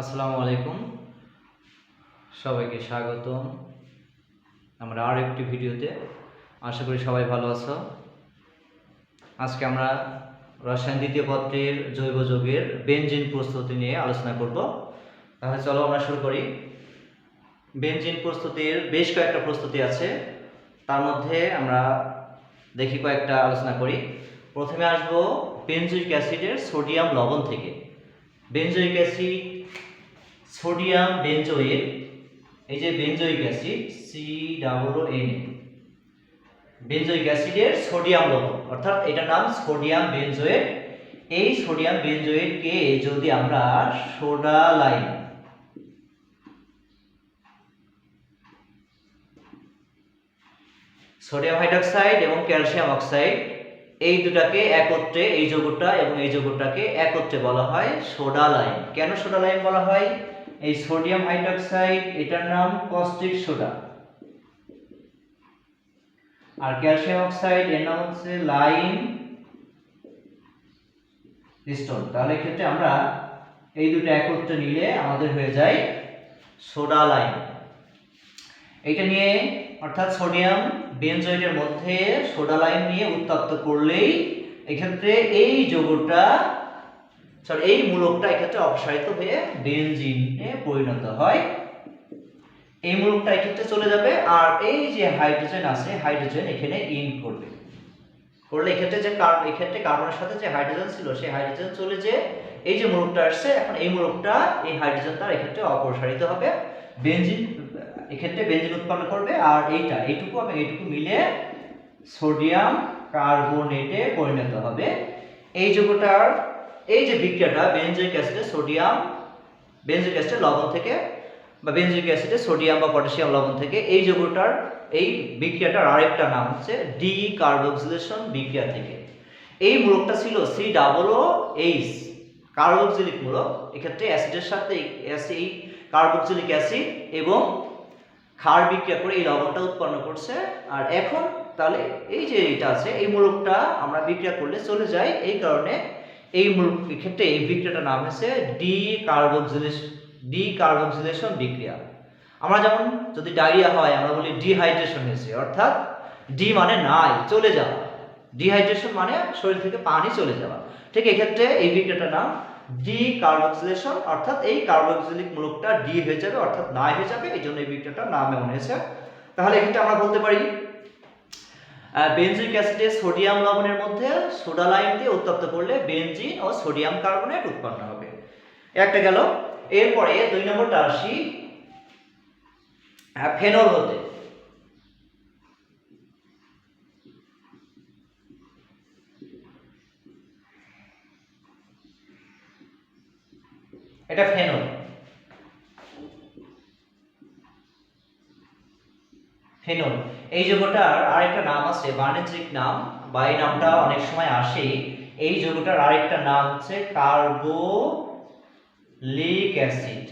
আসসালামু আলাইকুম। সবাইকে স্বাগতম। আমরা আর একটি ভিডিওতে। আশা করি সবাই ভালো আছো। আজকে আমরা রসায়ন দ্বিতীয় পত্রের জৈব যৌগের বেঞ্জিন প্রস্তুতি নিয়ে আলোচনা করব। তাহলে চলো আমরা শুরু করি। বেনজিন প্রস্তুতির বেশ কয়েকটা প্রস্তুতি আছে। তার মধ্যে আমরা দেখি কয়েকটা আলোচনা করি। প্রথমে আসব বেনজুইক অ্যাসিডের সোডিয়াম লবণ থেকে। বেনজোইক অ্যাসিড সোডিয়াম বেনজোয়েট এই যে benzoic acid C double N benzoic অ্যাসিডের সোডিয়াম লবণ, অর্থাৎ এটার নাম সোডিয়াম বেনজোয়েট এই সোডিয়াম বেনজোয়েটকে যদি আমরা সোডা লাইন, সোডিয়াম হাইড্রক্সাইড এবং ক্যালসিয়াম অক্সাইড এই দুটাকে একত্রে, এই যৌগটা এবং এই যৌগটাকে একত্রে বলা হয় সোডা লাইম কেন সোডা লাইম বলা হয়? এই সোডিয়াম হাইড্রক্সাইড, এটার নাম কস্টিক সোডা। আর ক্যালসিয়াম অক্সাইড, এর নাম হচ্ছে লাইম স্টোন। তাহলে এক্ষেত্রে আমরা এই দুটো একত্রে নিলে আমাদের হয়ে যায় সোডা লাইম এইটা নিয়ে অর্থাৎ সোডিয়াম বেনজয়েটের মধ্যে সোডা লাইম নিয়ে উত্তপ্ত করলেই এক্ষেত্রে এই যৌগটা সরি এই মূলকটা এক্ষেত্রে অপসারিত হয়ে বেনজিনে পরিণত হয়। এই মূলকটা এক্ষেত্রে চলে যাবে আর এই যে হাইড্রোজেন আছে, হাইড্রোজেন এখানে ইন করবে। করলে এক্ষেত্রে যে কার্ব এক্ষেত্রে কার্বনের সাথে যে হাইড্রোজেন ছিল, সেই হাইড্রোজেন চলে যে এই যে মূলকটা আসছে, এখন এই মূলকটা, এই হাইড্রোজেন তার এক্ষেত্রে অপসারিত হবে। বেনজিন এক্ষেত্রে বেনজিন উৎপন্ন করবে আর এইটা, এইটুকু এবং এইটুকু মিলে সোডিয়াম কার্বনেটে পরিণত হবে। এই যৌগটার, এই যে বিক্রিয়াটা বেঞ্জিক অ্যাসিডে সোডিয়াম বেঞ্জিক অ্যাসিডে লবণ থেকে, বা বেনজোইক অ্যাসিডে সোডিয়াম বা পটাশিয়াম লবণ থেকে, এই যৌগটার, এই বিক্রিয়াটার আরেকটা নাম হচ্ছে ডি কার্বক্সিলেশন বিক্রিয়া থেকে। এই মূলকটা ছিল C double O H carboxylic মূলক। এক্ষেত্রে অ্যাসিডের সাথে এই কার্বক্সিলিক অ্যাসিড এবং ক্ষার বিক্রিয়া করে এই লবণটা উৎপন্ন করছে। আর এখন তাহলে এই যে এটা আছে, এই মূলকটা আমরা বিক্রিয়া করলে চলে যায় এই কারণে। এই মূলক ক্ষেত্রে এই বিক্রিয়াটার নাম হচ্ছে ডি কার্বক্সিলেশন ডি কার্বক্সিলেশন বিক্রিয়া। আমরা যেমন যদি ডায়রিয়া হয়, আমরা বলি ডিহাইড্রেশন হয়েছে, অর্থাৎ ডি মানে নাই, চলে যাওয়া। ডিহাইড্রেশন মানে শরীর থেকে পানি চলে যাওয়া। ঠিক এক্ষেত্রে এই বিক্রিয়াটার নাম ডি কার্বক্সিলেশন অর্থাৎ এই কার্বক্সিলিক মূলকটা ডি হয়ে যাবে, অর্থাৎ নাই হয়ে যাবে, এই জন্য এই বিক্রিয়াটার নাম এমন হয়েছে তাহলে এক্ষেত্রে আমরা বলতে পারি বেনজিক অ্যাসিডে সোডিয়াম লবণের মধ্যে সোডা লাইম দিয়ে উত্তপ্ত করলে বেনজিন ও সোডিয়াম কার্বনেট উৎপন্ন হবে। একটা গেল, এরপরে দুই নম্বরটা আসি ফেনল হতে এটা ফেনল ফেনল এই যৌগটার আরেকটা নাম আছে, বাণিজ্যিক নাম, বা এই নামটা অনেক সময় আসে। এই যৌগটার আরেকটা নাম হচ্ছে কার্বোলিক অ্যাসিড।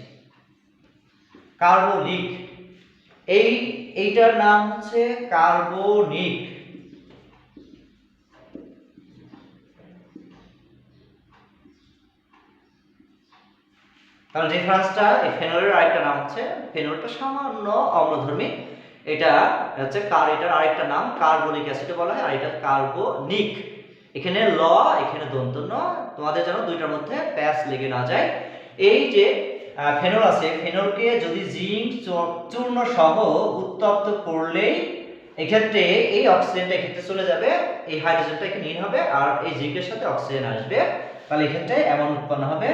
কার্বোলিক। এই, এইটার নাম হচ্ছে কার্বনিক। কারণ রেফারেন্সটা এই ফেনলের আরেকটা নাম হচ্ছে ফেনলটা সামান্য অম্লধর্মী। এটা হচ্ছে কার এটার আরেকটা নাম কার্বনিক অ্যাসিডে বলা হয়, আর এটা কার্বনিক এখানে ল, এখানে দন্ত ন, তোমাদের যেন দুইটার মধ্যে প্যাচ লেগে না যায়। এই যে ফেনল আছে ফেনলকে যদি জিঙ্ক চূর্ণ সহ উত্তপ্ত করলেই এক্ষেত্রে এই অক্সিজেনটা এক্ষেত্রে চলে যাবে, এই হাইড্রোজেনটা এখানে ইন হবে, আর এই জিঙ্কের সাথে অক্সিজেন আসবে। তাহলে এক্ষেত্রে এমন উৎপন্ন হবে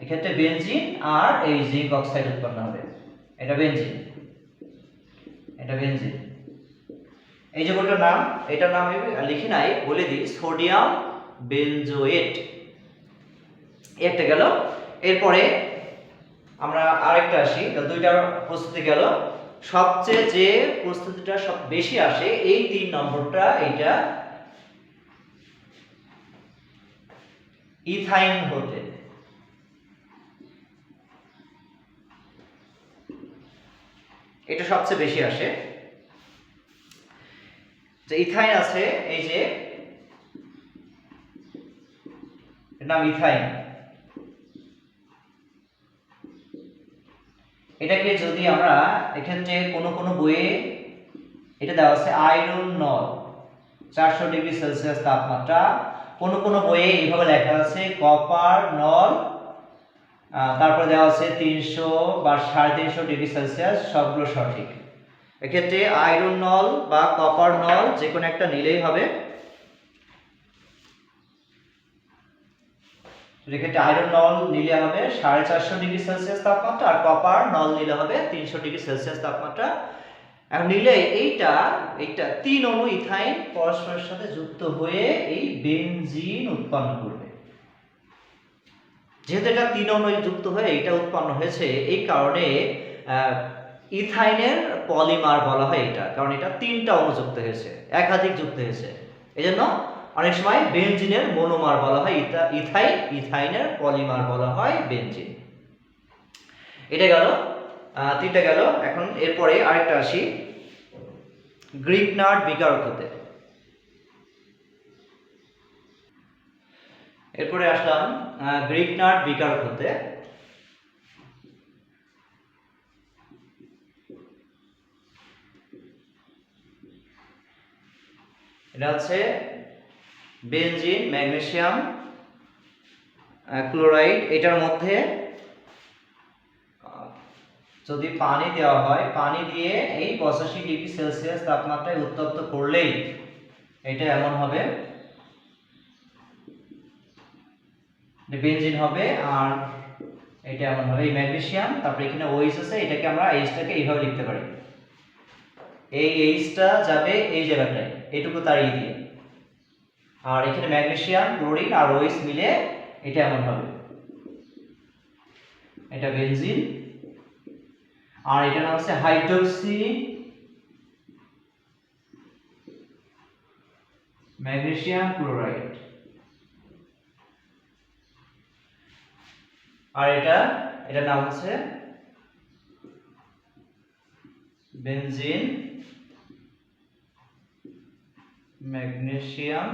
এক্ষেত্রে বেনজিন আর এই জিঙ্ক অক্সাইড উৎপন্ন হবে। এটা বেনজিন। এটা বেনজিন। এই যে গোটার নাম, এটার নাম আমি লিখি নাই, বলে দিই, সোডিয়াম বেনজোয়েট। একটা গেল। এরপরে আমরা আরেকটা আসি দুইটা প্রস্তুতি গেল। সবচেয়ে যে প্রস্তুতিটা সব বেশি আসে, এই তিন নম্বরটা, এইটা ইথাইন হতে। এটা সবচেয়ে বেশি আসে। যে ইথাইন আছে, এই যে নাম ইথাইন। এটাকে যদি আমরা এক্ষেত্রে কোনো কোনো বইয়ে এটা দেওয়া আছে, আয়রন নল, চারশো ডিগ্রি সেলসিয়াস তাপমাত্রা, কোনো কোনো বইয়ে এইভাবে লেখা আছে, কপার নল তারপরে দেওয়া আছে তিনশো বা সাড়ে তিনশো ডিগ্রি সেলসিয়াস, সবগুলো সঠিক। এক্ষেত্রে আয়রন নল বা কপার নল যে কোনো একটা নিলেই হবে। এক্ষেত্রে আয়রন নল নিলে হবে সাড়ে চারশো ডিগ্রি সেলসিয়াস তাপমাত্রা আর কপার নল নিলে হবে তিনশো ডিগ্রি সেলসিয়াস তাপমাত্রা। এখন নিলে এইটা এইটা তিন অণু ইথাইন পরস্পরের সাথে যুক্ত হয়ে এই বেনজিন উৎপন্ন করবে। যেহেতু এটা তিন যুক্ত হয়ে এটা উৎপন্ন হয়েছে, এই কারণে ইথাইনের পলিমার বলা হয় এটা, কারণ এটা তিনটা অণু যুক্ত হয়েছে, একাধিক যুক্ত হয়েছে। এই জন্য অনেক সময় বেনজিনের মনোমার বলা হয়, ইথা- ইথাইন, ইথাইনের পলিমার বলা হয় বেঞ্জিন এটা গেল তিনটা গেল, এখন এরপরে আরেকটা আসি গ্রিক নাট বিকারক হতে এরপরে আসলাম গ্রিক নাট বিকারক হতে। এটা হচ্ছে বেনজিন, ম্যাগনেসিয়াম ক্লোরাইড। এটার মধ্যে যদি পানি দেওয়া হয়, পানি দিয়ে এই পঁচাশি ডিগ্রি সেলসিয়াস তাপমাত্রায় উত্তপ্ত করলেই এটা এমন হবে। বেনজিন হবে আর এটা এমন হবে এই ম্যাগনেসিয়াম তারপরে এখানে ওইস আছে, এটাকে আমরা এইচটাকে এইভাবে লিখতে পারি। এই এইচটা যাবে এই জায়গাটায়, এটুকু তাড়িয়ে দিয়ে। আর এখানে ম্যাগনেসিয়াম ক্লোরিন আর ওইস মিলে এটা এমন হবে। এটা বেনজিন আর এটা নাম হচ্ছে হাইড্রোক্সি ম্যাগনেসিয়াম ক্লোরাইড আর এটা, এটার নাম হচ্ছে বেনজিন ম্যাগনেসিয়াম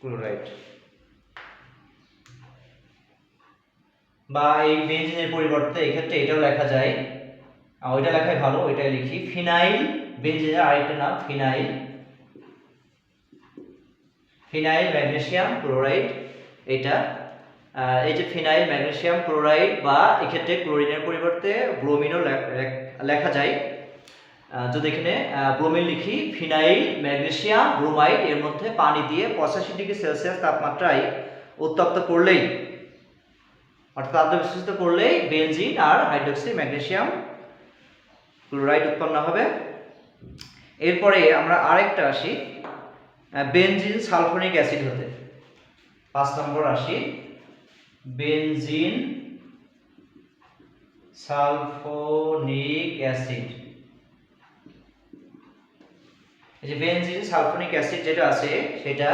ক্লোরাইড। বা এই বেনজিনের পরিবর্তে এক্ষেত্রে এটাও লেখা যায়। ওইটা লেখাই ভালো, ওইটাই লিখি। ফিনাইল, বেনজিনের আরেকটা নাম, ফিনাইল। Phenyl, magnesium, chloride. এটা এই যে ফিনাইল, ম্যাগনেসিয়াম, ক্লোরাইড বা এক্ষেত্রে ক্লোরিনের পরিবর্তে ব্রোমিনও লেখ- যায়। যদি এখানে ব্রোমিন লিখি, ফিনাইল, ম্যাগনেসিয়াম, ব্রোমাইড, এর মধ্যে পানি দিয়ে পঁচাশি ডিগ্রি সেলসিয়াস তাপমাত্রায় উত্তপ্ত করলেই, অর্থাৎ আদ্রবিশিষ্ট করলেই বেনজিন আর হাইড্রোক্সি, ম্যাগনেসিয়াম, ক্লোরাইড উৎপন্ন হবে। এরপরে আমরা আরেকটা আসি। বেনজিন সালফোনিক অ্যাসিড হতে। পাঁচ নম্বর আসি বেনজিন সালফোনিক অ্যাসিড। এই যে বেনজিন সালফোনিক অ্যাসিড যেটা আছে, সেটা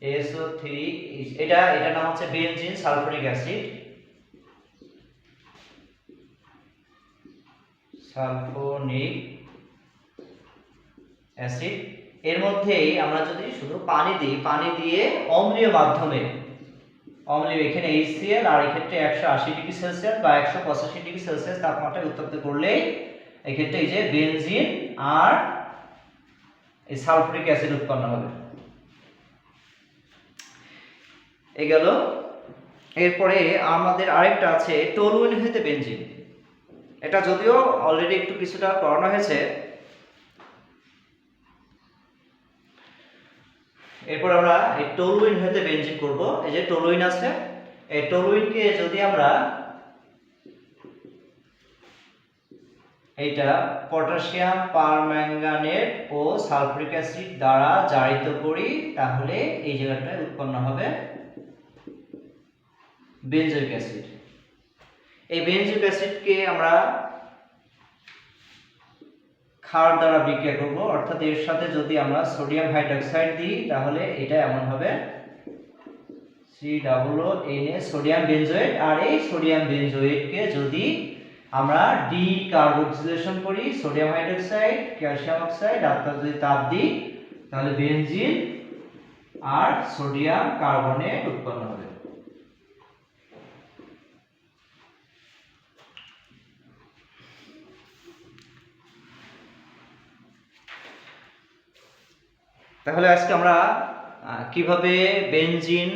এসও থ্রি এটা এটা নাম হচ্ছে benzene sulphonic acid. Sulphonic acid. এর মধ্যেই আমরা যদি শুধু পানি দিই, পানি দিয়ে অম্লীয় মাধ্যমে, অম্লীয় এখানে HCl আর এক্ষেত্রে একশো আশি ডিগ্রি সেলসিয়াস বা একশো পঁচাশি ডিগ্রি সেলসিয়াস তাপমাত্রায় উত্তপ্ত করলেই এক্ষেত্রে এই যে বেনজিন আর এই সালফুরিক অ্যাসিড উৎপন্ন হবে। এই গেল। এরপরে আমাদের আরেকটা আছে, টলুইন হইতে বেনজিন। এটা যদিও অলরেডি একটু কিছুটা করানো হয়েছে এরপর আমরা এই টলুইন হতে বেনজিন করব। এই যে টলুইন আছে, এই টলুইনকে যদি আমরা এইটা পটাশিয়াম পারম্যাঙ্গানেট ও সালফুরিক অ্যাসিড দ্বারা জারিত করি, তাহলে এই জায়গাটায় উৎপন্ন হবে বেনজোইক অ্যাসিড এই বেনজোইক অ্যাসিডকে আমরা ক্ষার দ্বারা বিক্রিয়া করব। অর্থাৎ এর সাথে যদি আমরা সোডিয়াম হাইড্রোক্সাইড দিই, তাহলে এটা এমন হবে। C double N sodium benzoate. আর এই সোডিয়াম বেনজোয়েটকে যদি আমরা ডি কার্বক্সিলেশন করি, সোডিয়াম হাইড্রোক্সাইড, ক্যালসিয়াম অক্সাইড অর্থাৎ যদি তাপ দিই, তাহলে বেনজিন আর সোডিয়াম কার্বনেট উৎপন্ন হবে। তাহলে আজকে আমরা কীভাবে বেঞ্জিন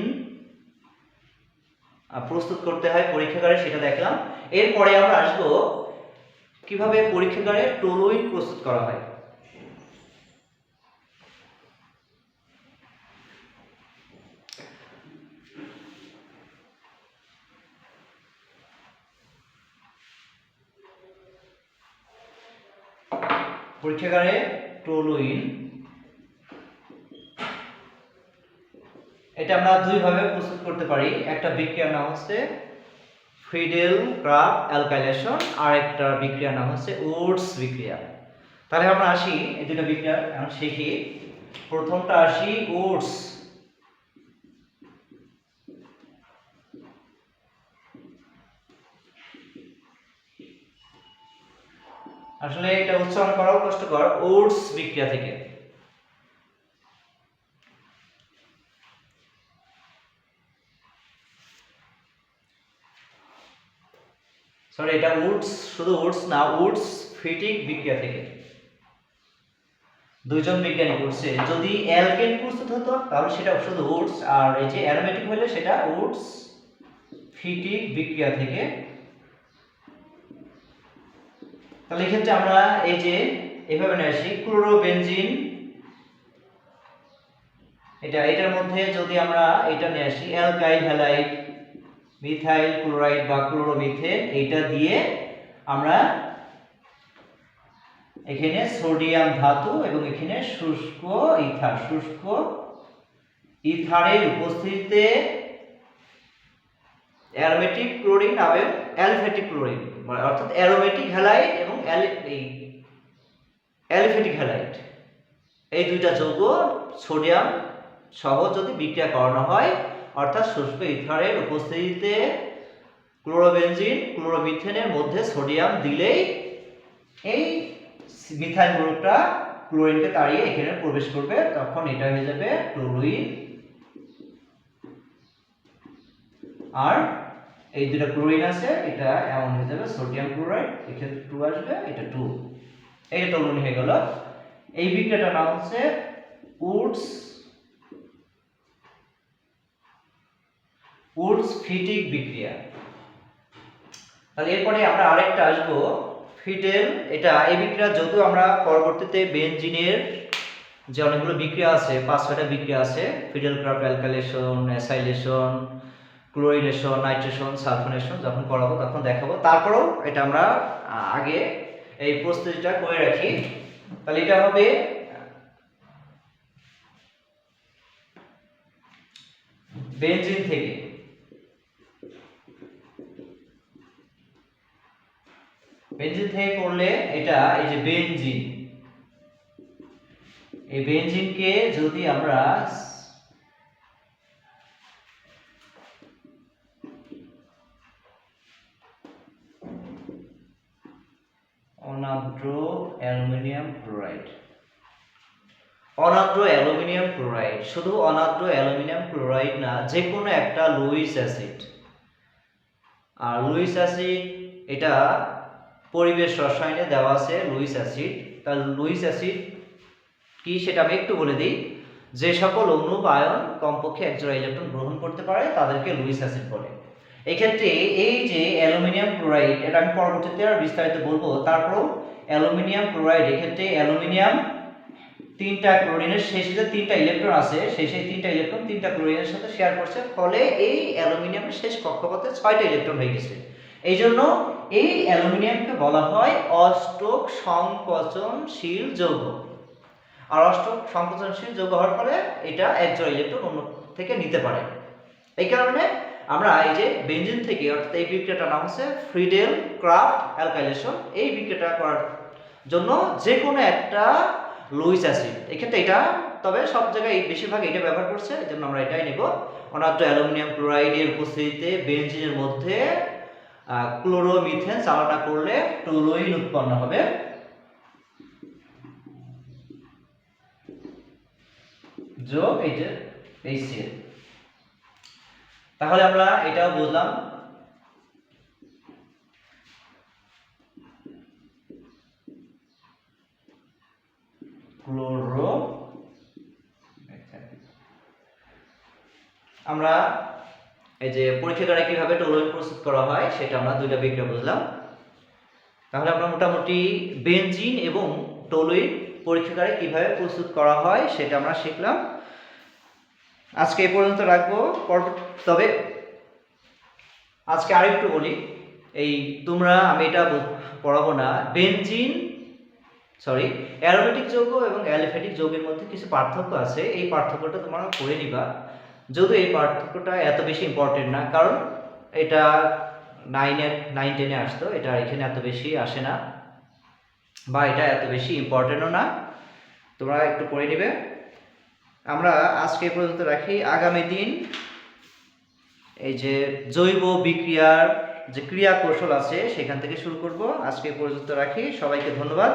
প্রস্তুত করতে হয় পরীক্ষাগারে সেটা দেখলাম। এরপরে আমরা আসব কীভাবে পরীক্ষাগারে টোলুইন প্রস্তুত করা হয়। পরীক্ষাগারে টোলুইন এটা আমরা দুইভাবে প্রস্তুত করতে পারি। একটা বিক্রিয়ার নাম হচ্ছে ফ্রিডেল ক্রাফট অ্যালকাইলেশন আর একটা বিক্রিয়ার নাম হচ্ছে ওটস বিক্রিয়া। তাহলে আমরা আসি এই দুটো বিক্রিয়া, এখন শিখি। প্রথমটা আসি ওটস। আসলে এটা উচ্চারণ করাও কষ্টকর, ওটস বিক্রিয়া থেকে। সরি এটা উডস শুধু উডস না উডস ফিটিং বিক্রিয়া থেকে দুইজন বিজ্ঞানী করছে। যদি অ্যালকেন প্রস্তুত হতো, তাহলে সেটা শুধু উডস আর এই যে অ্যারোমেটিক হলে সেটা উডস ফিটিক বিক্রিয়া থেকে। তাহলে এক্ষেত্রে আমরা এই যে এভাবে নিয়ে আসি ক্লোরোবেনজিন এটা, এটার মধ্যে যদি আমরা এটা নিয়ে আসি অ্যালকাইল হ্যালাইড মিথাইল ক্লোরাইড বা ক্লোরোমিথেন এইটা দিয়ে আমরা এখানে সোডিয়াম ধাতু এবং এখানে শুষ্ক ইথার, শুষ্ক ইথারের উপস্থিতিতে অ্যারোমেটিক ক্লোরিন এবং অ্যালফেটিক ক্লোরিন মানে অর্থাৎ অ্যারোমেটিক হ্যালাইড এবং অ্যালফেটিক হ্যালাইড। এই দুইটা যৌগ সোডিয়াম সহ যদি বিক্রিয়া করানো হয় অর্থাৎ শুষ্ক ইথারের উপস্থিতিতে ক্লোরোবেনজিন, ক্লোরোমিথেনের মধ্যে সোডিয়াম দিলেই এই মিথাইল গ্রুপটা ক্লোরিনকে তাড়িয়ে এখানে প্রবেশ করবে। তখন এটা হয়ে যাবে টলুইন আর এই দুটো ক্লোরিন আছে, এটা এমন হয়ে যাবে সোডিয়াম ক্লোরাইড, এখানে টু আসবে, এটা টু। এই টলুইন হয়ে গেল। এই বিক্রিয়াটার নাম হচ্ছে উডস উডস ফিটিক বিক্রিয়া। তাহলে এরপরে আমরা আরেকটা আসব। ফিডেল এটা এই বিক্রিয়া যদিও আমরা পরবর্তীতে বেনজিনের যে অনেকগুলো বিক্রিয়া আছে, পাঁচ ছয়টা বিক্রিয়া আছে Friedel Craft alkylation acylation chlorination nitration sulphonation যখন করাবো তখন দেখাবো। তারপরেও এটা আমরা আগে এই প্রস্তুতিটা করে রাখি। তাহলে এটা হবে বেনজিন থেকে। বেনজিন থেকে করলে এটা এই যে বেনজিন। এই বেনজিনকে যদি আমরা অনাদ্র অ্যালুমিনিয়াম অনাদ্র অ্যালুমিনিয়াম শুধু অ্যালুমিনিয়াম না একটা লুইস অ্যাসিড। আর লুইস অ্যাসিড এটা পরিবেশ রসায়নে দেওয়া আছে লুইস অ্যাসিড। তার লুইস অ্যাসিড কি সেটা আমি একটু বলে দিই। যে সকল বা আয়ন কমপক্ষে একজোড়া ইলেকট্রন গ্রহণ করতে পারে, তাদেরকে লুইস অ্যাসিড বলে। এক্ষেত্রে এই যে অ্যালুমিনিয়াম ক্লোরাইড, এটা আমি পরবর্তীতে আর বিস্তারিত বলব, তারপরও অ্যালুমিনিয়াম ক্লোরাইড, এক্ষেত্রে অ্যালুমিনিয়াম তিনটা ক্লোরিনের শেষে যে তিনটা ইলেকট্রন আছে, সেই সেই তিনটা ইলেকট্রন তিনটা ক্লোরিনের সাথে শেয়ার করছে, ফলে এই অ্যালুমিনিয়ামের শেষ কক্ষপথে ছয়টা ইলেকট্রন হয়ে গেছে। এই জন্য এই অ্যালুমিনিয়ামকে বলা হয় অষ্টক সংকোচনশীল যৌগ। আর অষ্টক সংকোচনশীল যৌগ হওয়ার ফলে এটা এক জোড়া ইলেকট্রন অন্য থেকে নিতে পারে। এই কারণে আমরা এই যে বেঞ্জিন থেকে, অর্থাৎ এই বিক্রিয়াটার নাম হচ্ছে ফ্রিডেল ক্রাফট অ্যালকাইলেশন। এই বিক্রিয়াটা করার জন্য যে কোনো একটা লুইস অ্যাসিড। এক্ষেত্রে এটা, তবে সব জায়গায় বেশিরভাগ এটা ব্যবহার করছে এই জন্য আমরা এটাই নেব। অনাদ্র অ্যালুমিনিয়াম ক্লোরাইডের উপস্থিতিতে বেঞ্জিনের মধ্যে ক্লোরোমিথেন চালনা করলে টুলুইন উৎপন্ন হবে। যোগ এই যে তাহলে আমরা এটাও বুঝলাম। ক্লোরো আমরা এই যে পরীক্ষাগারে কীভাবে টোলোইন প্রস্তুত করা হয়, সেটা আমরা দুইটা বিক্রিয়া বুঝলাম। তাহলে আমরা মোটামুটি বেনজিন এবং টোলুইন পরীক্ষাগারে কীভাবে প্রস্তুত করা হয়, সেটা আমরা শিখলাম। আজকে এই পর্যন্ত রাখব। তবে আজকে আরেকটু বলি, এই তোমরা, আমি এটা পড়াবো না। বেনজিন সরি অ্যারোমেটিক যৌগ এবং অ্যালিফ্যাটিক যৌগের মধ্যে কিছু পার্থক্য আছে। এই পার্থক্যটা তোমরা করে নিবা। যদিও এই পার্থক্যটা এত বেশি ইম্পর্টেন্ট না, কারণ এটা নাইনে নাইন টেনে আসতো, এটা এখানে এত বেশি আসে না বা এটা এত বেশি ইম্পর্টেন্টও না। তোমরা একটু পড়ে নেবে। আমরা আজকে পর্যন্ত রাখি। আগামী দিন এই যে জৈব বিক্রিয়ার যে ক্রিয়া কৌশল আছে, সেখান থেকে শুরু করব। আজকে পর্যন্ত রাখি। সবাইকে ধন্যবাদ।